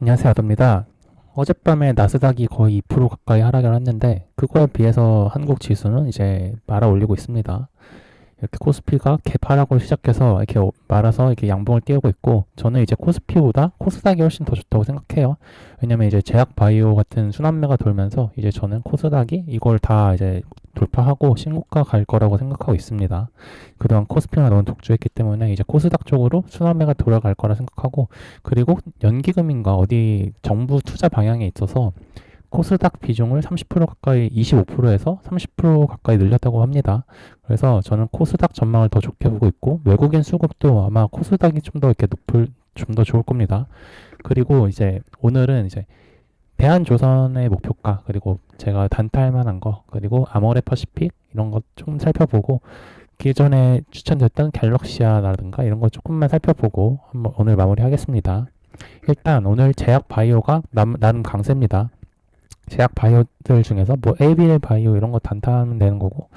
안녕하세요. 아더입니다. 어젯밤에 나스닥이 거의 2% 가까이 하락을 했는데 그거에 비해서 한국 지수는 이제 말아 올리고 있습니다. 이렇게 코스피가 갭 하락을 시작해서 이렇게 오- 말아서 이렇게 양봉을 띄우고 있고 저는 이제 코스피보다 코스닥이 훨씬 더 좋다고 생각해요. 왜냐면 이제 제약 바이오 같은 순환매가 돌면서 이제 저는 코스닥이 이걸 다 이제 돌파하고 신고가 갈 거라고 생각하고 있습니다. 그동안 코스피가 너무 독주했기 때문에 이제 코스닥 쪽으로 순환매가 돌아갈 거라 생각하고 그리고 연기금인가 어디 정부 투자 방향에 있어서 코스닥 비중을 30% 가까이 25%에서 30% 가까이 늘렸다고 합니다. 그래서 저는 코스닥 전망을 더 좋게 보고 있고 외국인 수급도 아마 코스닥이 좀 더 이렇게 높을 좀 더 좋을 겁니다. 그리고 이제 오늘은 이제 대한조선의 목표가 그리고 제가 단타할 만한 거 그리고 아모레퍼시픽 이런 것 좀 살펴보고 기존에 추천됐던 갤럭시아라든가 이런 거 조금만 살펴보고 한번 오늘 마무리하겠습니다. 일단 오늘 제약 바이오가 남, 나름 강세입니다. 제약 바이오들 중에서 뭐 ABL 바이오 이런 거 단타하면 되는 거고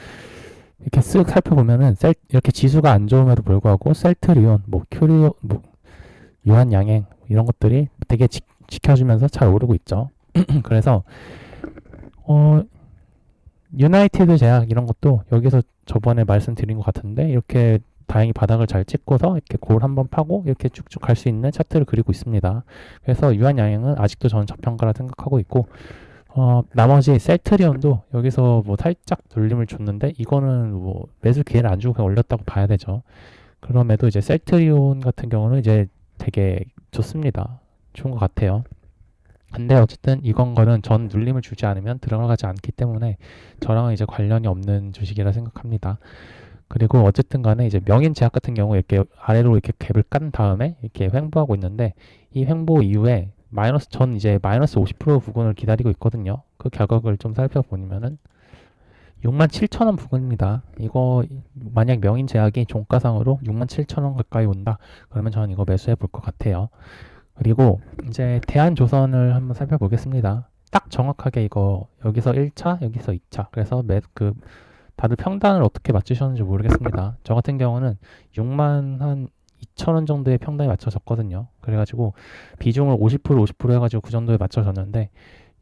이렇게 쓱 살펴보면은 셀, 이렇게 지수가 안 좋음에도 불구하고 셀트리온, 뭐 큐리오, 뭐 유한양행 이런 것들이 되게 지, 지켜주면서 잘 오르고 있죠. 그래서 어 유나이티드 제약 이런 것도 여기서 저번에 말씀드린 것 같은데 이렇게 다행히 바닥을 잘 찍고서 이렇게 골 한번 파고 이렇게 쭉쭉 갈 수 있는 차트를 그리고 있습니다. 그래서 유한양행은 아직도 저는 저평가라 생각하고 있고 어, 나머지 셀트리온도 여기서 뭐 살짝 돌림을 줬는데 이거는 뭐 매수 기회를 안 주고 그냥 올렸다고 봐야 되죠. 그럼에도 이제 셀트리온 같은 경우는 이제 되게 좋습니다. 좋은 것 같아요. 근데 어쨌든 이건 거는 전 눌림을 주지 않으면 들어가지 않기 때문에 저랑은 이제 관련이 없는 주식이라 생각합니다. 그리고 어쨌든 간에 이제 명인 제약 같은 경우 이렇게 아래로 이렇게 갭을 깐 다음에 이렇게 횡보하고 있는데 이 횡보 이후에 마이너스 전 이제 마이너스 50% 부근을 기다리고 있거든요. 그 가격을 좀 살펴보면은 67,000원 부근입니다. 이거 만약 명인 제약이 종가상으로 67,000원 가까이 온다. 그러면 저는 이거 매수해 볼 것 같아요. 그리고 이제 대한조선을 한번 살펴보겠습니다. 딱 정확하게 이거 여기서 1차, 여기서 2차. 그래서 매, 그 다들 평단을 어떻게 맞추셨는지 모르겠습니다. 저 같은 경우는 6만 한 2천 원 정도의 평단에 맞춰졌거든요. 그래가지고 비중을 50% 50% 해가지고 그 정도에 맞춰졌는데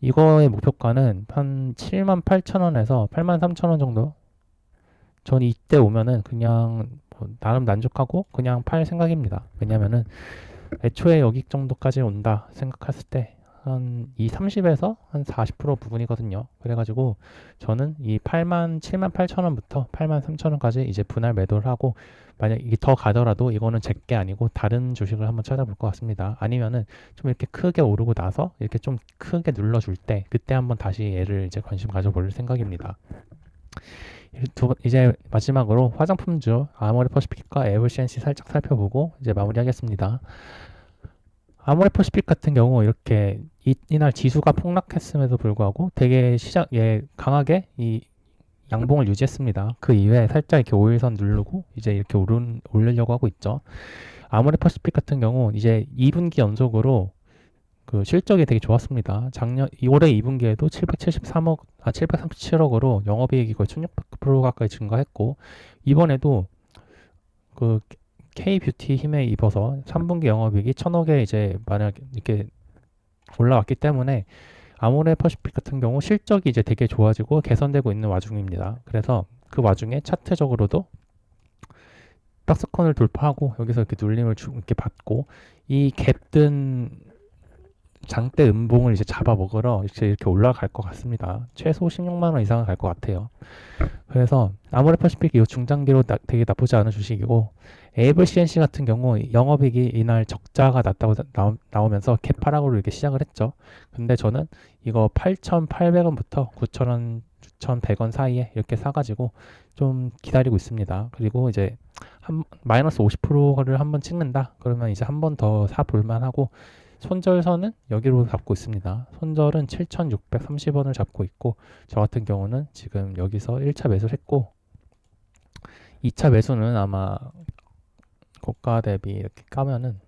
이거의 목표가는 한 7만 8천 원에서 8만 3천 원 정도. 전 이때 오면은 그냥 뭐 나름 만족하고 그냥 팔 생각입니다. 왜냐면은 애초에 여기 정도까지 온다 생각했을 때 한이 30에서 한 40% 부분이거든요. 그래가지고 저는 이 8만 7만 8천 원부터 8만 3천 원까지 이제 분할 매도를 하고 만약 이게 더 가더라도 이거는 제게 아니고 다른 주식을 한번 찾아볼 것 같습니다. 아니면은 좀 이렇게 크게 오르고 나서 이렇게 좀 크게 눌러줄 때 그때 한번 다시 얘를 이제 관심 가져볼 생각입니다. 두 번- 이제 마지막으로 화장품주 아모레 퍼시픽과 에버시엔시 살짝 살펴보고 이제 마무리하겠습니다. 아모레 퍼시픽 같은 경우 이렇게 이, 이날 지수가 폭락했음에도 불구하고 되게 시장 예 강하게 이 양봉을 유지했습니다. 그 이후에 살짝 이렇게 5일선 누르고 이제 이렇게 오른 올리려고 하고 있죠. 아모레 퍼시픽 같은 경우 이제 2분기 연속으로 그 실적이 되게 좋았습니다. 작년 이 올해 2분기에도 773억 아 737억으로 영업이익이 거의 1600% 가까이 증가했고 이번에도 그 K 뷰티 힘에 입어서 3분기 영업이익이 1000억에 이제 만약 이렇게 올라왔기 때문에 아모레 퍼시픽 같은 경우 실적이 이제 되게 좋아지고 개선되고 있는 와중입니다. 그래서 그 와중에 차트적으로도 박스권을 돌파하고 여기서 이렇게 눌림을 주, 이렇게 받고 이 갭든 장대 음봉을 이제 잡아 먹으러 이제 이렇게 올라갈 것 같습니다. 최소 16만 원 이상은 갈 것 같아요. 그래서 아모레 퍼시픽 이 중장기로 나- 되게 나쁘지 않은 주식이고 에이블 CNC 같은 경우 영업이익이 이날 적자가 났다고 나오, 나오면서 개파락으로 이렇게 시작을 했죠. 근데 저는 이거 8,800원부터 9,000원, 9,100원 사이에 이렇게 사가지고 좀 기다리고 있습니다. 그리고 이제 한 마이너스 50%를 한번 찍는다. 그러면 이제 한 번 더 사볼만 하고 손절선은 여기로 잡고 있습니다. 손절은 7,630원을 잡고 있고 저 같은 경우는 지금 여기서 1차 매수를 했고 2차 매수는 아마 고가 대비 이렇게 까면은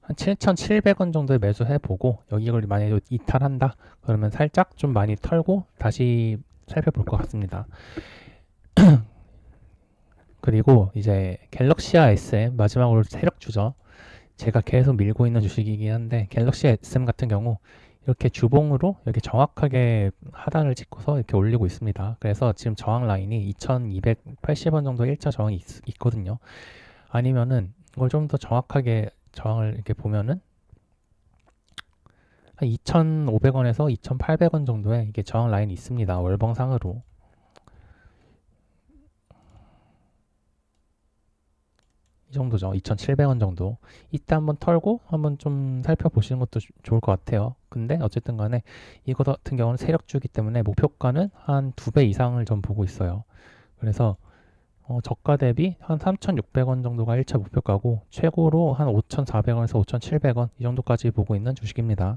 한 7,700원 정도에 매수해 보고 여기를 만약에 이탈한다 그러면 살짝 좀 많이 털고 다시 살펴볼 것 같습니다. 그리고 이제 갤럭시아 SM 마지막으로 세력 주죠. 제가 계속 밀고 있는 주식이긴 한데 갤럭시 SM 같은 경우 이렇게 주봉으로 이렇게 정확하게 하단을 찍고서 이렇게 올리고 있습니다. 그래서 지금 저항 라인이 2280원 정도 일자 저항이 있, 거든요 아니면은 이걸 좀 더 정확하게 저항을 이렇게 보면은 한 2,500원에서 2,800원 정도의 이게 저항 라인이 있습니다. 월봉상으로. 이 정도죠. 2,700원 정도. 이때 한번 털고 한번 좀 살펴보시는 것도 주- 좋을 것 같아요. 근데 어쨌든 간에 이거 같은 경우는 세력주기 때문에 목표가는 한 두 배 이상을 좀 보고 있어요. 그래서 어, 저가 대비 한 3,600원 정도가 1차 목표가고 최고로 한 5,400원에서 5,700원 이 정도까지 보고 있는 주식입니다.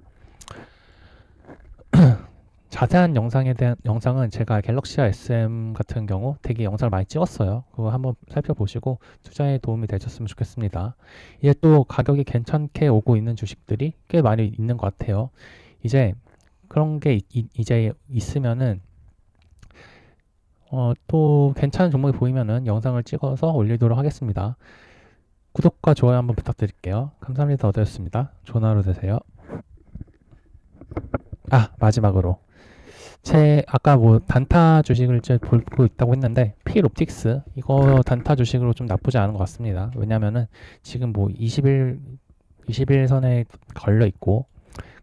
자세한 영상에 대한 영상은 제가 갤럭시와 SM 같은 경우 되게 영상을 많이 찍었어요. 그거 한번 살펴보시고 투자에 도움이 되셨으면 좋겠습니다. 이제 또 가격이 괜찮게 오고 있는 주식들이 꽤 많이 있는 것 같아요. 이제 그런 게 이, 이제 있으면은 어, 또 괜찮은 종목이 보이면은 영상을 찍어서 올리도록 하겠습니다. 구독과 좋아요 한번 부탁드릴게요. 감사합니다. 어되었습니다. 좋은 하루 되세요. 아, 마지막으로. 제 아까 뭐 단타 주식을 이제 보고 있다고 했는데 필 옵틱스 이거 단타 주식으로 좀 나쁘지 않은 것 같습니다. 왜냐면은 지금 뭐 20일 21선에 걸려 있고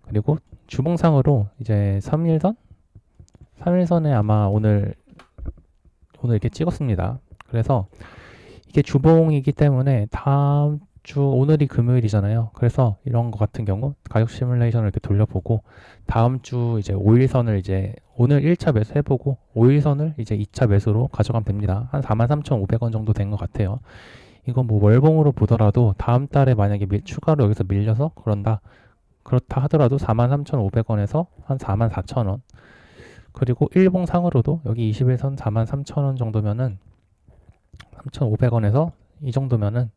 그리고 주봉상으로 이제 3일선 3일선에 아마 오늘 오늘 이렇게 찍었습니다. 그래서 이게 주봉이기 때문에 다음 주 오늘이 금요일이잖아요. 그래서 이런 거 같은 경우 가격 시뮬레이션을 이렇게 돌려보고 다음 주 이제 5일선을 이제 오늘 1차 매수 해보고 5일선을 이제 2차 매수로 가져가면 됩니다. 한 43,500원 정도 된 것 같아요. 이건 뭐 월봉으로 보더라도 다음 달에 만약에 밀- 추가로 여기서 밀려서 그런다. 그렇다 하더라도 43,500원에서 한 44,000원. 그리고 일봉 상으로도 여기 21선 43,000원 정도면은 3,500원에서 이 정도면은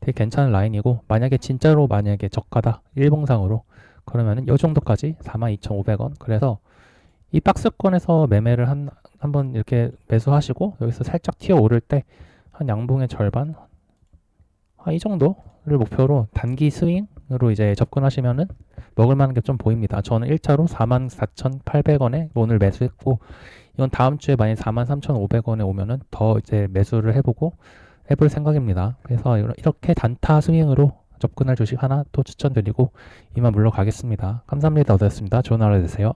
되게 괜찮은 라인이고 만약에 진짜로 만약에 저가다 일봉상으로 그러면은 이 정도까지 42,500원 그래서 이 박스권에서 매매를 한 한번 이렇게 매수하시고 여기서 살짝 튀어 오를 때 한 양봉의 절반 한이 정도를 목표로 단기 스윙으로 이제 접근하시면은 먹을 만한 게 좀 보입니다. 저는 1차로 44,800원에 오늘 매수했고 이건 다음 주에 만약 43,500원에 오면은 더 이제 매수를 해보고 해볼 생각입니다. 그래서 이렇게 단타 스윙으로 접근할 주식 하나 또 추천드리고 이만 물러가겠습니다. 감사합니다. 어되었습니다. 좋은 하루 되세요.